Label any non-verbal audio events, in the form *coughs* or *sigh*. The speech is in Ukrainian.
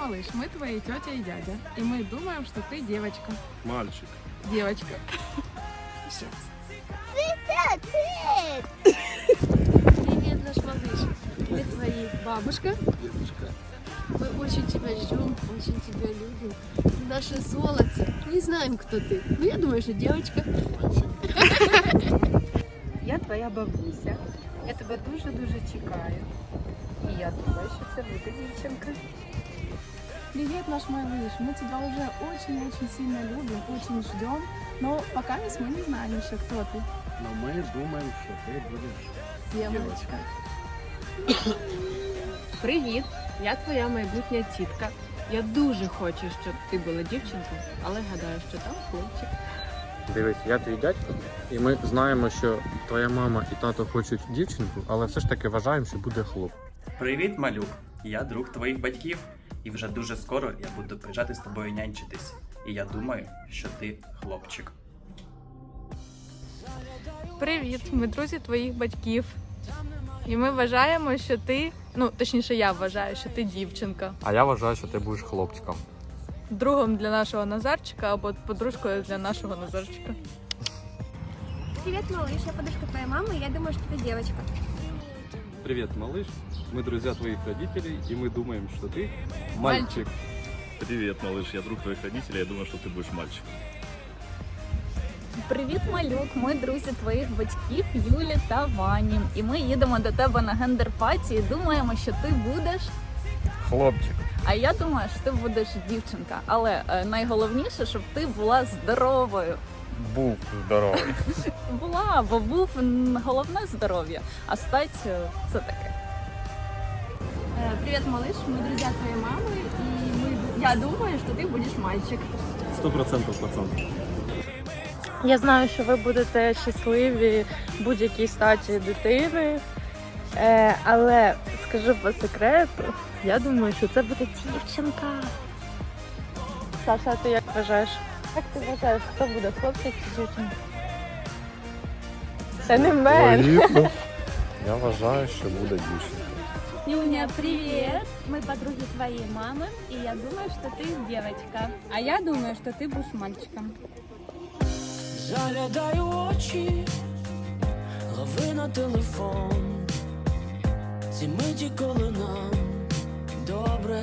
малыш, мы твои тетя и дядя, и мы думаем, что ты девочка. Мальчик. Девочка. Привет, наш малыш. Мы твои бабушка. Мы очень тебя ждем, очень тебя любим. Ты наше золото. Не знаем, кто ты. Ну, я думаю, что девочка. *laughs* Я твоя бабуся. Я тебе дуже-дуже чекаю. І я думаю, що це буде дівчинка. Привет, наш малыш. Мы тебя уже очень-очень сильно любим, очень ждем. Но пока мы не знаем еще, кто ты. Но ми думаємо, що ти будеш Девочка. *coughs* Привіт! Я твоя майбутня тітка. Я дуже хочу, щоб ти була дівчинкою, але гадаю, що там хлопчик. Дивись, я твій дядько, і ми знаємо, що твоя мама і тато хочуть дівчинку, але все ж таки вважаємо, що буде хлоп. Привіт, малюк! Я друг твоїх батьків, і вже дуже скоро я буду приїжджати з тобою нянчитись. І я думаю, що ти хлопчик. Привіт, ми друзі твоїх батьків. І ми вважаємо, що ти, ну точніше, я вважаю, що ти дівчинка. А я вважаю, що ти будеш хлопчиком. Другом для нашого Назарчика або подружкою для нашого Назарчика. Привет, малыш, я подружка твоей мамы, и я думаю, что ты девочка. Привет, малыш. Мы друзья твоих родителей, и мы думаем, что ты мальчик. Привет, малыш, я друг твоих родителей, я думаю, что ты будешь мальчик. Привіт, малюк! Ми друзі твоїх батьків Юлі та Вані. І ми їдемо до тебе на гендер-паті і думаємо, що ти будеш. Хлопчик. А я думаю, що ти будеш дівчинка. Але е, найголовніше, щоб ти була здоровою. Був здоровий. Була, бо був м, головне здоров'я, а стать е, це таке. Привет, малыш. Мы друзья твоей мамы, и мы, я думаю, что ты будешь мальчик. Сто процентов, пацан. Я знаю, що ви будете щасливі будь-якій статі дитини. Е, але скажу по секрету, я думаю, що це буде дівчинка. Саша, а ти як вважаєш? Як ти вважаєш, хто буде хлопчик чи дівчинка? Це не мен. *laughs* Я вважаю, що буде дівчинка. Юня, привіт! Ми подруги твоєї мами, і я думаю, що ти дівчинка. А я думаю, що ти будеш мальчиком. Заглядай у очі, лови на телефон. Ці миті, коли нам добре.